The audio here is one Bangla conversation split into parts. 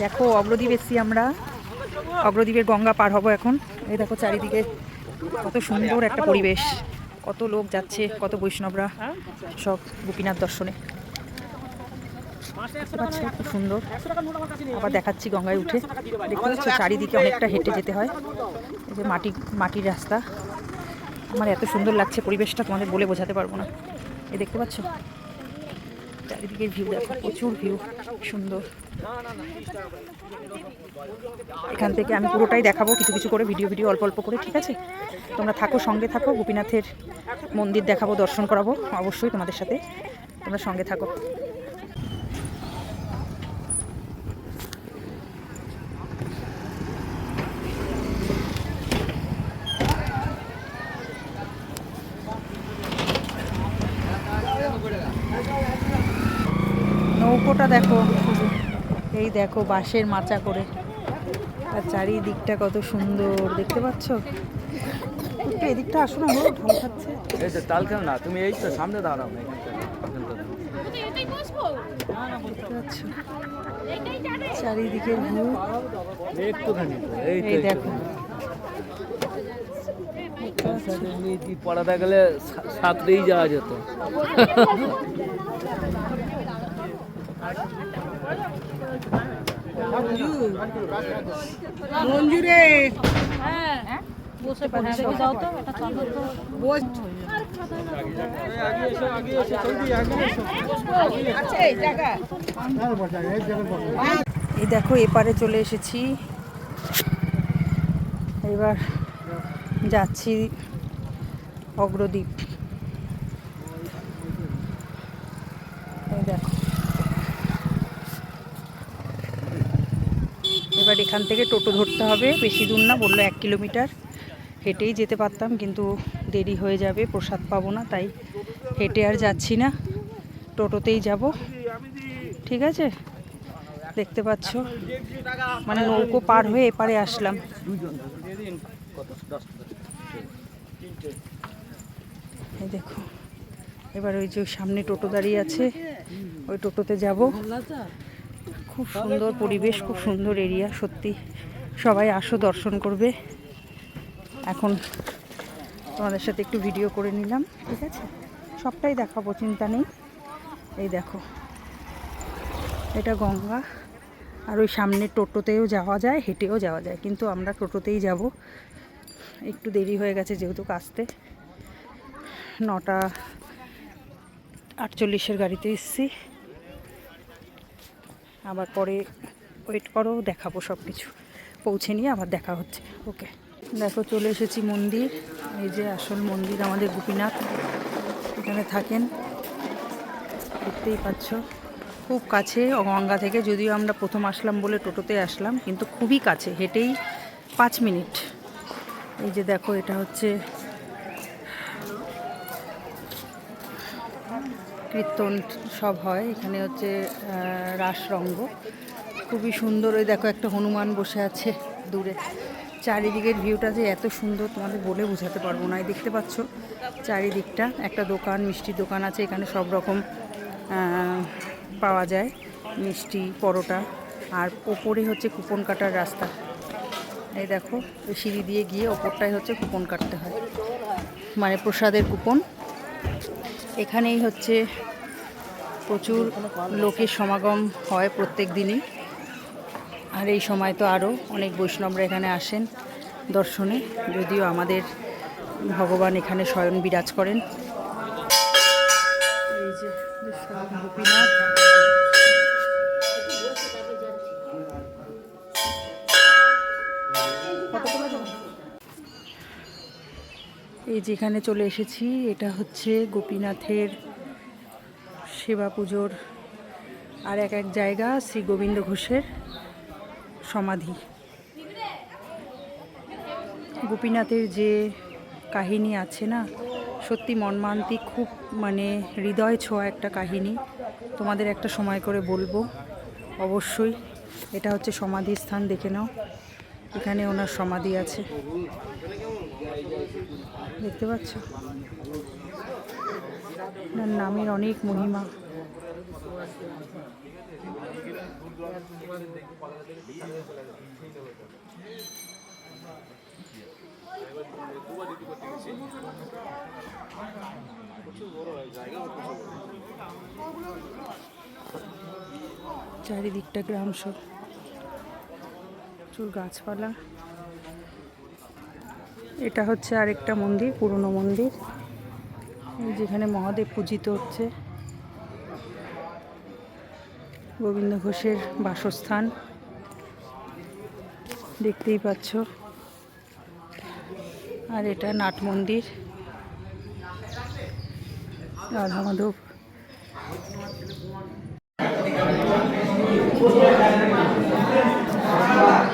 দেখো, অগ্রদ্বীপ এসছি আমরা। অগ্রদ্বীপের গঙ্গা পার হব এখন। এই দেখো চারিদিকে কত সুন্দর একটা পরিবেশ। কত লোক যাচ্ছে, কত বৈষ্ণবরা সব গোপীনাথ দর্শনে। পাচ্ছ খুব সুন্দর। আবার দেখাচ্ছি গঙ্গায় উঠে। দেখতে পাচ্ছ চারিদিকে অনেকটা হেঁটে যেতে হয়। এই যে মাটি মাটির রাস্তা। আমার এত সুন্দর লাগছে পরিবেশটা তোমাদের বলে বোঝাতে পারব না। এই দেখতে পাচ্ছ? চারিদিকের ভিউ দেখো প্রচুর ভিউ সুন্দর। এখান থেকে আমি পুরোটাই দেখাবো কিছু কিছু করে ভিডিও ভিডিও অল্প অল্প করে ঠিক আছে? তোমরা থাকো সঙ্গে থাকো গোপীনাথের মন্দির দেখাবো দর্শন করাবো অবশ্যই তোমাদের সাথে তোমরা সঙ্গে থাকো। এই দেখো বাঁশের মাচা করে। আর চারিদিকটা কত সুন্দর দেখতে পাচ্ছ? একটু এদিকটা আসো না গো ঢল খাচ্ছে। এই তো তাল খেও না তুমি এই তো সামনে দাঁড়াও না এখান থেকে, এখান থেকে। দেখতে মঞ্জুরে। এই দেখো এপারে চলে এসেছি। এবার যাচ্ছি অগ্রদ্বীপ। এই দেখো। এবার এখান থেকে টোটো ধরতে হবে। বেশি দূর না, বলল এক কিলোমিটার। হেঁটেই যেতে পারতাম, কিন্তু দেরি হয়ে যাবে, প্রসাদ পাবো না, তাই হেঁটে আর যাচ্ছি না। টোটোতেই যাব। ঠিক আছে? দেখতে পাচ্ছ। মানে নৌকো পার হয়ে এপারে আসলাম। এই দেখো, এবার ওই যে সামনে টোটো দাঁড়িয়ে আছে, ওই টোটোতে যাব। খুব সুন্দর পরিবেশ, খুব সুন্দর এরিয়া সত্যি। সবাই আসো, দর্শন করবে। এখন তোমাদের সাথে একটু ভিডিও করে নিলাম, ঠিক আছে? সবটাই দেখাবো, চিন্তা নেই। এই দেখো, এটা গঙ্গা, আর ওই সামনে টোটোতেও যাওয়া যায়, হেঁটেও যাওয়া যায়, কিন্তু আমরা টোটোতেই যাব। একটু দেরি হয়ে গেছে যেহেতু কাজতে। নটা আটচল্লিশের গাড়িতে এসছি। আবার পরে ওয়েট করো, দেখাবো সব কিছু পৌঁছে নিয়ে আবার দেখা হচ্ছে। ওকে দেখো, চলে এসেছি মন্দির। এই যে আসল মন্দির আমাদের গোপীনাথ। এখানে থাকেন। দেখতেই পাচ্ছ। খুব কাছে গঙ্গা থেকে। যদিও আমরা প্রথম আসলাম বলে টোটোতে আসলাম, কিন্তু খুবই কাছে, হেঁটেই পাঁচ মিনিট। এই যে দেখো, এটা হচ্ছে কীর্তন সব হয়। এখানে হচ্ছে রাসরঙ্গ। খুবই সুন্দর। ওই দেখো একটা হনুমান বসে আছে দূরে। চারিদিকের ভিউটা যে এত সুন্দর, তোমাদের বলে বোঝাতে পারব না। দেখতে পাচ্ছ চারিদিকটা। একটা দোকান, মিষ্টির দোকান আছে। এখানে সব রকম পাওয়া যায়। মিষ্টি, পরোটা। আর ওপরে হচ্ছে কুপন কাটার রাস্তা। এই দেখো সিঁড়ি দিয়ে গিয়ে ওপরটাই হচ্ছে কুপন কাটতে হয়। মানে প্রসাদের কুপন। এখানেই হচ্ছে প্রচুর লোকের সমাগম হয় প্রত্যেক দিনই। আর এই সময় তো আরও অনেক বৈষ্ণবরা এখানে আসেন দর্শনে, যদিও আমাদের ভগবান এখানে স্বয়ং বিরাজ করেন। এই যে গোপীনাথ। এই যেখানে চলে এসেছি, এটা হচ্ছে গোপীনাথের সেবা পুজোর আর এক এক জায়গা, শ্রী গোবিন্দ ঘোষের সমাধি। গোপীনাথের যে কাহিনী আছে না, সত্যি মর্মান্তিক, খুব মানে হৃদয় ছোঁয়া একটা কাহিনী। তোমাদের একটা সময় করে বলব। অবশ্যই এটা হচ্ছে সমাধি স্থান দেখে নাও। এখানে ওনার সমাধি আছে। দেখতে পাচ্ছ? ওনার নামের অনেক মহিমা। চারিদিকটা গ্রাম সব প্রচুর গাছপালা। এটা হচ্ছে আরেকটা মন্দির, পুরনো মন্দির। যেখানে মহাদেব পূজিত হচ্ছে। গোবিন্দ ঘোষের বাসস্থান। দেখতেই পাচ্ছ। আর এটা নাট মন্দির। রাধা মাধব কাকার বা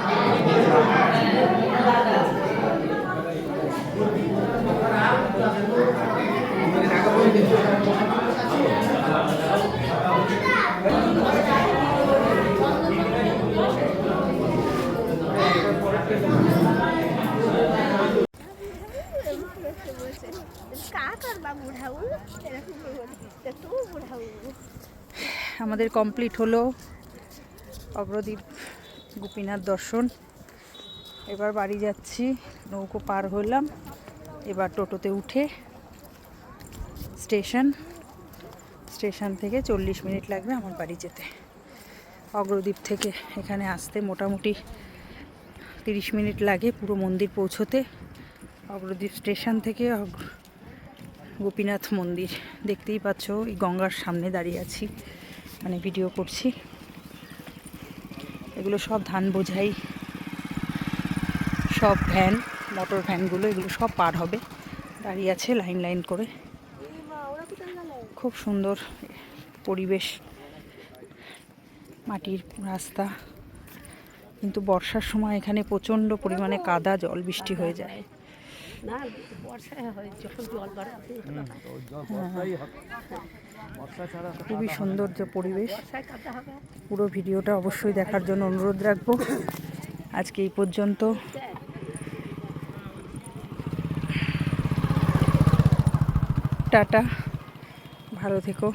আমাদের কমপ্লিট হলো অগ্রদ্বীপ গোপীনাথ দর্শন। এবার বাড়ি যাচ্ছি, নৌকো পার হলাম, এবার টোটোতে উঠে স্টেশন। স্টেশন থেকে চল্লিশ মিনিট লাগবে আমার বাড়ি যেতে। অগ্রদ্বীপ থেকে এখানে আসতে মোটামুটি তিরিশ মিনিট লাগে পুরো মন্দির পৌঁছোতে। অগ্রদ্বীপ স্টেশন থেকে গোপীনাথ মন্দির। দেখতেই পাচ্ছ, এই গঙ্গার সামনে দাঁড়িয়ে আছি। মানে ভিডিও করছি। এগুলো সব ধান বোঝাই। সব ভ্যান মোটর ভ্যানগুলো এগুলো সব পার হবে। দাঁড়িয়ে আছে লাইন লাইন করে। খুব সুন্দর পরিবেশ। মাটির রাস্তা। কিন্তু বর্ষার সময় এখানে প্রচণ্ড পরিমাণে কাদা, জল, বৃষ্টি হয়ে যায়। না বর্ষায় হয় যখন জল বাড়াতে খুবই সৌন্দর্য পরিবেশ। পুরো ভিডিওটা অবশ্যই দেখার জন্য অনুরোধ রাখব। আজকে এই পর্যন্ত। টাটা। ভালো থেকো।